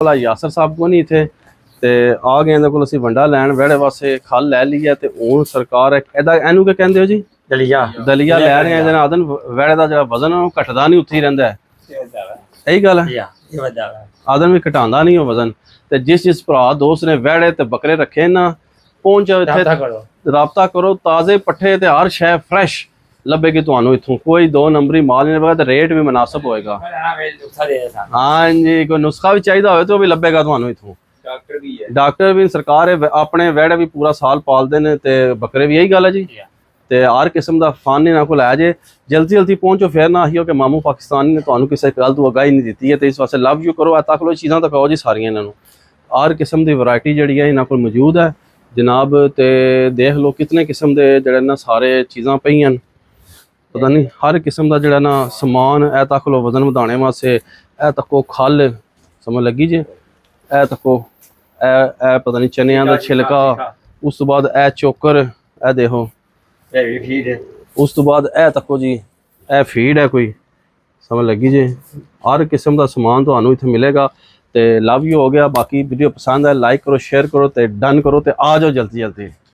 ਭਲਾ ਯਾਸਰ ਸਾਹਿਬ ਕੋ ਨਹੀਂ ਇੱਥੇ? ਤੇ ਆ ਗਏ ਇਹਦੇ ਕੋਲ ਅਸੀਂ ਵੰਡਾ ਲੈਣ ਵਿਹੜੇ ਵਾਸਤੇ ਖਲ ਲੈ ਲਈ ਹੈ ਤੇ ਹੁਣ ਸਰਕਾਰ ਇਹਦਾ ਇਹਨੂੰ ਕੀ ਕਹਿੰਦੇ ਹੋ ਜੀ? ਦਲੀਆ। ਦਲੀਆ ਲੈ ਰਹੇ ਆ ਇਹਦੇ ਨਾਲ ਆਦਨ ਵਿਹੜੇ ਦਾ ਜਿਹੜਾ ਵਜ਼ਨ ਉਹ ਘਟਦਾ ਨਹੀਂ ਉੱਥੇ ਹੀ ਰਹਿੰਦਾ ਹੈ। ਇਹੀ ਗੱਲ ਹੈ? ਆਦਨ ਵੀ ਘਟਾਉਂਦਾ ਨਹੀਂ ਉਹ ਵਜ਼ਨ। ਤੇ ਜਿਸ ਜਿਸ ਭਰਾ ਦੋਸਤ ਨੇ ਵਿਹੜੇ ਤੇ ਬੱਕਰੇ ਰੱਖੇ ਨਾ ਪਹੁੰਚ ਇੱਥੇ। ਰਾਬਤਾ ਕਰੋ। ਤਾਜ਼ੇ ਪੱਠੇ ਤੇ ਹਰ ਸ਼ੈ ਫਰੈਸ਼ ਲੱਭੇਗੀ ਤੁਹਾਨੂੰ ਇੱਥੋਂ। ਕੋਈ ਦੋ ਨੰਬਰੀ ਮਾਲ ਨਹੀਂ ਲੱਭੇਗਾ ਤੇ ਰੇਟ ਵੀ ਮੁਨਾਸਬ ਹੋਏਗਾ। ਆ ਹਾਂਜੀ ਕੋਈ ਨੁਸਖਾ ਵੀ ਚਾਹੀਦਾ ਹੋਵੇ ਤਾਂ ਉਹ ਵੀ ਲੱਭੇਗਾ ਤੁਹਾਨੂੰ ਇੱਥੋਂ। ਡਾਕਟਰ ਵੀ ਹੈ। ਡਾਕਟਰ ਵੀ ਸਰਕਾਰ ਆਪਣੇ ਵਿਹੜੇ ਵੀ ਪੂਰਾ ਸਾਲ ਪਾਲਦੇ ਨੇ ਤੇ ਬੱਕਰੇ ਵੀ ਇਹੀ ਗੱਲ ਹੈ ਜੀ। ਤੇ ਹਰ ਕਿਸਮ ਦਾ ਫਨ ਇਹਨਾਂ ਕੋਲ ਹੈ ਜੇ। ਜਲਦੀ ਜਲਦੀ ਪਹੁੰਚੋ ਫਿਰ ਨਾ ਆਹੀਓ ਕਿ ਮਾਮੂ ਪਾਕਿਸਤਾਨੀ ਨੇ ਤੁਹਾਨੂੰ ਕਿਸੇ ਗੱਲ ਤੋਂ ਅਗਾਹੀ ਨਹੀਂ ਦਿੱਤੀ ਹੈ ਤੇ ਇਸ ਵਾਸਤੇ ਲਵ ਯੂ ਕਰੋ ਤੱਕ ਲੋ ਚੀਜ਼ਾਂ ਤਾਂ ਕਹੋ ਜੀ ਸਾਰੀਆਂ ਇਹਨਾਂ ਨੂੰ। ਹਰ ਕਿਸਮ ਦੀ ਵੈਰਾਈਟੀ ਜਿਹੜੀ ਹੈ ਇਹਨਾਂ ਕੋਲ ਮੌਜੂਦ ਹੈ। ਜਨਾਬ ਤੇ ਦੇਖ ਲਓ ਕਿਤਨੇ ਕਿਸਮ ਦੇ ਜਿਹੜੇ ਨਾ ਸਾਰੇ ਚੀਜ਼ਾਂ ਪਈਆਂ ਨੇ। ਪਤਾ ਨਹੀਂ ਹਰ ਕਿਸਮ ਦਾ ਜਿਹੜਾ ਨਾ ਸਮਾਨ ਇਹ ਤੱਕ ਲੋ ਵਜ਼ਨ ਵਧਾਉਣੇ ਵਾਸਤੇ ਇਹ ਤੱਕੋ ਖਲ ਸਮਝ ਲੱਗੀ ਜੇ? ਇਹ ਤੱਕੋ ਇਹ ਇਹ ਪਤਾ ਨਹੀਂ ਚਨਿਆਂ ਦਾ ਛਿਲਕਾ ਉਸ ਤੋਂ ਬਾਅਦ ਇਹ ਚੋਕਰ ਇਹ ਦੇਖੋ। ਇਹ ਵੀ ਫੀਡ ਹੈ। ਉਸ ਤੋਂ ਬਾਅਦ ਇਹ ਤੱਕੋ ਜੀ ਇਹ ਫੀਡ ਹੈ ਕੋਈ ਸਮਝ ਲੱਗੀ ਜੇ? ਹਰ ਕਿਸਮ ਦਾ ਸਮਾਨ ਤੁਹਾਨੂੰ ਇੱਥੇ ਮਿਲੇਗਾ ਤੇ ਲਵ ਯੂ ਹੋ ਗਿਆ। ਬਾਕੀ ਵੀਡੀਓ ਪਸੰਦ ਹੈ ਲਾਈਕ ਕਰੋ ਸ਼ੇਅਰ ਕਰੋ ਤੇ ਡਨ ਕਰੋ ਤੇ ਆ ਜਾਓ ਜਲਦੀ ਜਲਦੀ